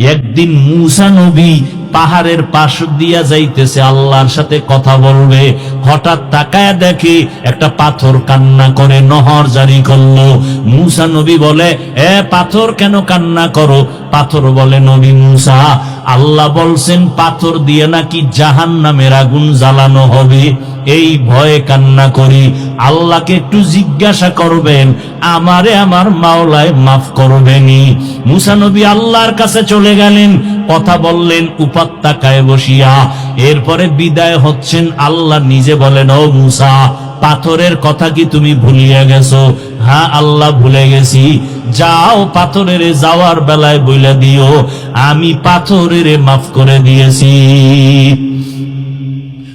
একদিন মুসা নবী পাহাড়ের পাশ দিয়া যাইতেছে, আল্লাহর সাথে কথা বলবে। হঠাৎ তাকায় দেখে একটা পাথর কান্না করে, নহর জারি করল। মুসা নবী বলে, এ পাথর কেন কান্না করো? পাথর বলে, নবী মুসা, আল্লাহ বলছেন পাথর দিয়ে নাকি জাহান নামের আগুন জ্বালানো হবে। এই ভয়ে কান্না করি। আল্লাহকে একটু জিজ্ঞাসা করবেন, আমারে আমার মাওলায় মাফ করবেনি মুসানবী আল্লাহর কাছে চলে গেলেন, কথা বললেন উপত্যকায় বসিয়া। এরপরে বিদায় হচ্ছেন, আল্লাহ নিজে বলেন, ও মুসা, পাথরের কথা কি তুমি ভুলিয়া গেছো? হ্যাঁ আল্লাহ ভুলে গেছি। যাও পাথরের যাওয়ার বেলায় বইলা দিও। আমি পাথরের মাফ করে দিয়েছি।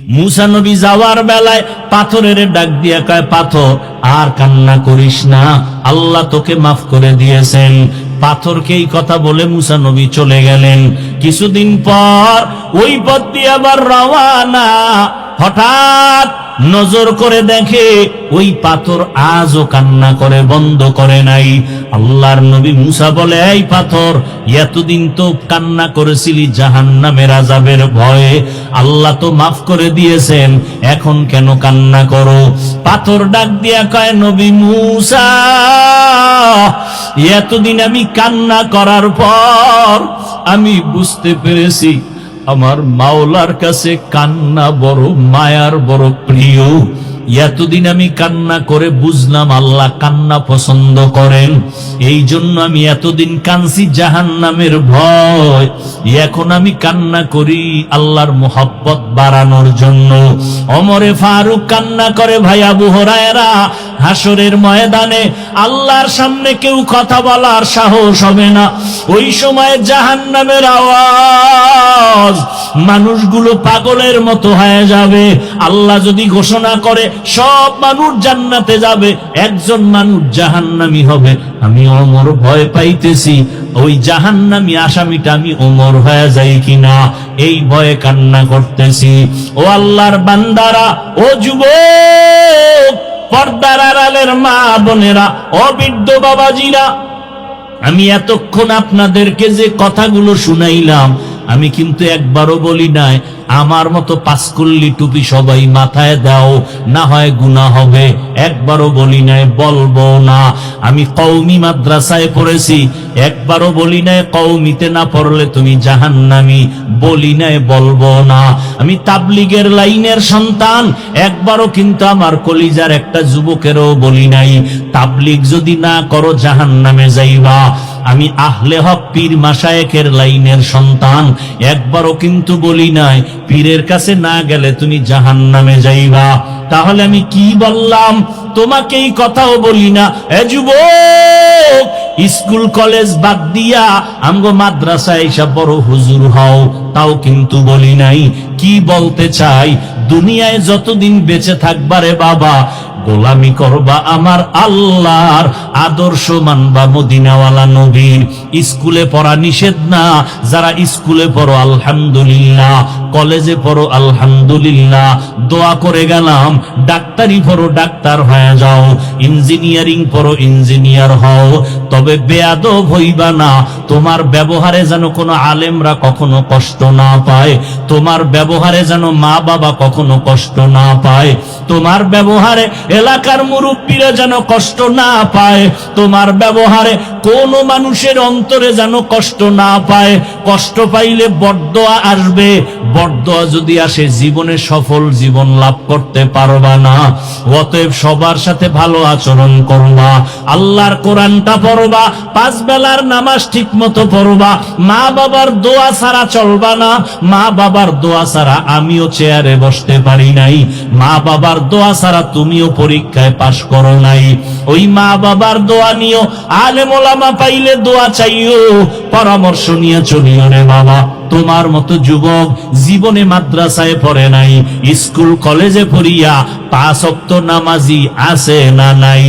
মুসা নবী যাওয়ার বেলায় পাথরের ডাক দিয়া কয়, পাথর, আর কান্না করিস না। আল্লাহ তোকে মাফ করে দিয়েছেন। পাথরকে এই কথা বলে মুসা নবী চলে গেলেন। কিছুদিন পর ওই পথ দিয়ে আবার রওয়ানা। হঠাৎ নজর করে দেখে ওই পাথর আজও কান্না করে, বন্ধ করে নাই। আল্লাহর নবী মুসা বলে, এই পাথর, এতদিন তো কান্না করেছিলি জাহান নামের আজাবের ভয়ে। আল্লাহ তো মাফ করে দিয়েছেন, এখন কেন কান্না করো? পাথর ডাক দিয়া কয়, নবী মুসা, এতদিন আমি কান্না করার পর আমি বুঝতে পেরেছি আমার মাওলার কাছে কান্না বড়, মায়ার বড় প্রিয়। এতদিন আমি কান্না করে বুঝলাম আল্লাহ কান্না পছন্দ করেন। এই জন্য আমি এতদিন কানছি জাহান নামের ভয়। এখন আমি কান্না করি আল্লাহর মোহাব্বত বাড়ানোর জন্য। অমরে ফারুক কান্না করে ভাই আবু হরায়রা হাসরের ময়দানে আল্লাহর সামনে কেউ কথা বলার সাহস হবে না। ওই সময় জাহান নামের আওয়াজ মানুষগুলো পাগলের মতো হয়ে যাবে। আল্লাহ যদি ঘোষণা করে, সব মানুষ জান্নাতে যাবে, একজন মানুষ জাহান্নামি হবে। আমি অমর ভয় পাইতেছি, ওই জাহান্নামি আসামিটা আমি অমর হয়ে যাই কিনা? এই ভয়ে কান্না করতেছি। ও আল্লাহর বান্দারা, ও যুবক! পর্দার আড়ালের মা বোনেরা অবৃদ্ধ বাবাজিরা আমি এতক্ষণ আপনাদেরকে যে কথাগুলো শুনাইলাম আমি কিন্তু একবারও বলি নাই, আমার মতো পাঁচকুল্লি টুপি সবাই মাথায় দাও, না হয় গুণা হবে। একবারও বলি নাই, বলব না। আমি কৌমি মাদ্রাসায় পড়েছি, একবারও বলি নাই কৌমিতে না পড়লে তুমি জাহান্নামি। বলি নাই, বলব না। আমি তাবলিগের লাইনের সন্তান, একবারও কিন্তু আমার কলিজার একটা যুবকেরও বলি নাই, তাবলিগ যদি না করো জাহান্নামে যাইবা। আমি আহলে হক পীর মাসায়েকের লাইনের সন্তান। একবারও কিন্তু বলি নাই, পীরের কাছে না গেলে তুমি জাহান নামে যাইবা। তাহলে আমি কি বললাম? তোমাকে এই কথাও বলি না। এ যুবক, স্কুল কলেজ বাদ দিয়া আমগো মাদ্রাসায় এসব বড় হুজুর হও, তাও কিন্তু বলি নাই। কি বলতে চাই? দুনিয়ায় যতদিন বেঁচে থাকবারে বাবা গোলামি করবা আমার আল্লাহর আদর্শ মানবা মদিনাওয়ালা নবীর স্কুলে পড়া নিষেধ না, যারা স্কুলে পড়ো, আলহামদুলিল্লাহ। কলেজে পড়ো, আলহামদুলিল্লাহ। দোয়া করে গেলাম, ডাক্তারি পড়ো, ডাক্তার হয়ে যাও। ইঞ্জিনিয়ারিং পড়ো, ইঞ্জিনিয়ার হও। তবে বেয়াদব হইবা না। তোমার ব্যবহারে যেন কোনো আলেমরা কখনো কষ্ট না পায়। তোমার ব্যবহারে যেন মা বাবা কখনো কষ্ট না পায়। তোমার ব্যবহারে এলাকার মুরব্বীরা যেন কষ্ট না পায়। তোমার ব্যবহারে কোন মানুষের অন্তরে যেন কষ্ট না পায়। কষ্ট পাইলে বরদোয়া আসবে। বরদোয়া যদি আসে, জীবনে সফল জীবন লাভ করতে পারবা না। অতএব সবার সাথে ভালো আচরণ করবা। আল্লাহর কোরআনটা পড়বা, পাঁচ বেলার নামাজ ঠিক মতো পড়বা। মা বাবার দোয়া ছাড়া চলবা না। মা বাবার দোয়া ছাড়া আমিও চেয়ারে বসতে পারি নাই। মা বাবার দোয়া ছাড়া তুমিও পরীক্ষায় পাশ করো নাই। ওই মা বাবার দোয়া নিও। আলেম ওলামা পাইলে দোয়া চাইও। পরামর্শ নিয়ে চলিও রে বাবা। তোমার মতো যুবক জীবনে মাদ্রাসায় পড়ে নাই, স্কুল কলেজে পড়িয়া পাঁচ অক্ত নামাজি আছে না নাই?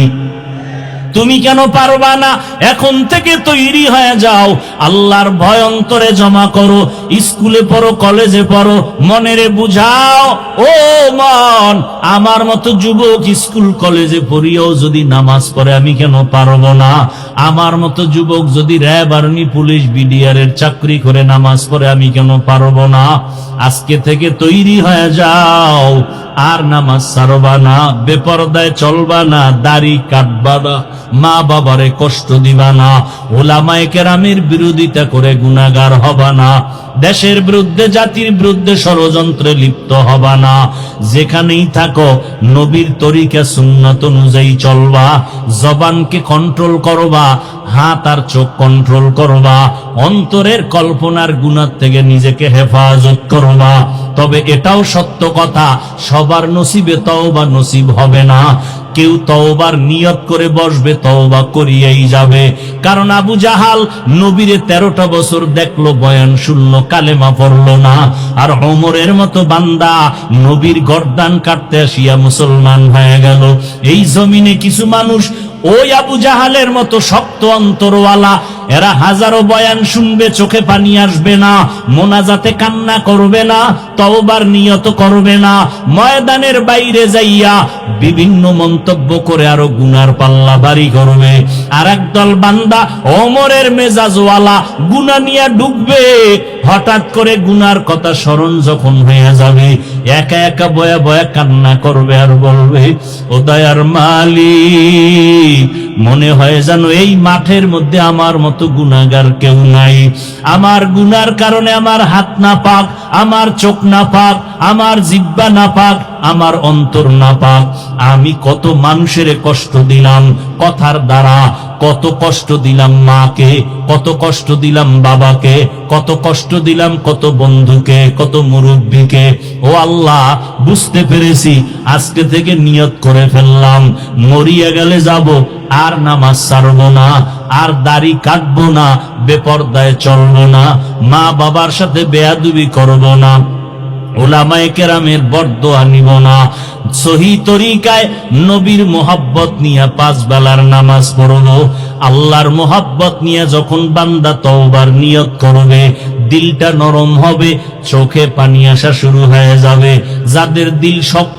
তুমি কেন পারবা না? এখন থেকে তৈরি হয়ে যাও। আল্লাহর ভয় অন্তরে জমা করো। স্কুলে পড়ো, কলেজে পড়ো, মনেরে বুঝাও, ও মন, আমার মতো যুবক স্কুল, কলেজে পড়িয়াও যদি নামাজ পড়ে, আমি কেন পারব না? আমার মতো যুবক যদি র্যাব, আর্মি, পুলিশ, বিডিআর এর চাকরি করে নামাজ পড়ে, আমি কেন পারব না? আজকে থেকে তৈরি হয়ে যাও। আর নামাজ সারবা না, বেপরদায় চলবা না, দাড়ি কাটবা না, মা বাবারে কষ্ট দিবা না, ওলামায়ে কেরামের বিরোধিতা করে গুনাগার হবা না, দেশের বিরুদ্ধে, জাতির বিরুদ্ধে ষড়যন্ত্রে লিপ্ত হবা না। যেখানেই থাকো, নবীর তরিকা, সুন্নত অনুযায়ী চলবা, জবানকে কন্ট্রোল করবা, হাত আর চোখ কন্ট্রোল করবা, অন্তরের কল্পনার গুণার থেকে নিজেকে হেফাজত করবা। তবে এটাও সত্য কথা, সবার নসিবে তওবা নসিব হবে না। কেউ তওবার নিয়ত করে বসবে, তওবা করিয়েই যাবে। কারণ আবু জাহাল নবীরে তেরোটা বছর দেখল, বয়ান শুনলো, কালেমা পড়ল না। আর ওমরের মতো বান্দা নবীর গর্দান কাটতে আসিয়া মুসলমান হয়ে গেল। এই জমিনে কিছু মানুষ ওই আবু জাহালের মতো শক্ত অন্তরওয়ালা এরা হাজারো বয়ান শুনবে, চোখে পানি আসবে না, মোনাজাতে কান্না করবে না, তওবার নিয়ত করবে না, ময়দানের বাইরে যাইয়া বিভিন্ন মন্তব্য করে আরও গুনার পাল্লা বাড়ি করবে। আর একদল বান্দা অমরের মেজাজওয়ালা, গুনা নিয়ে ডুববে, হঠাৎ করে গুনার কথা স্মরণ যখন হয়ে যাবে একা একা বয়া বয়া কান্না করবে আর বলবে, ও দয়ার মালিক, মনে হয় যেন এই মাঠের মধ্যে আমার মতো গুনাগার কেউ নাই। আমার গুনার কারণে আমার হাত না পাক আমার চোখ না পাক আমার জিব্বা না পাক আমার অন্তর না পাক আমি কত মানুষের কষ্ট দিলাম, কথার দ্বারা কত কষ্ট দিলাম মাকে, কত কষ্ট দিলাম বাবাকে, কত কষ্ট দিলাম কত বন্ধুকে, কত মুরব্বীকে। ও আল্লাহ, বুঝতে পেরেছি, আজকে থেকে নিয়ত করে ফেললাম। মরিয়া গেলে যাব, আর নামাজ ছাড়বো না, আর দাড়ি কাটবো না, বেপর্দায় চলবো না মা বাবার সাথে বেয়াদুবি করব না। ওলামায়ে কেরামের বরদোয়া নিব না। সহি তরিকায় নবীর মোহাব্বত নিয়ে পাঁচ বেলার নামাজ পড়ব। আল্লাহর মোহাব্বত নিয়ে যখন বান্দা তওবার নিয়ত করবে, দিলটা নরম হবে, চোখে পানি আসা শুরু হয়ে যাবে। যাদের দিল শক্ত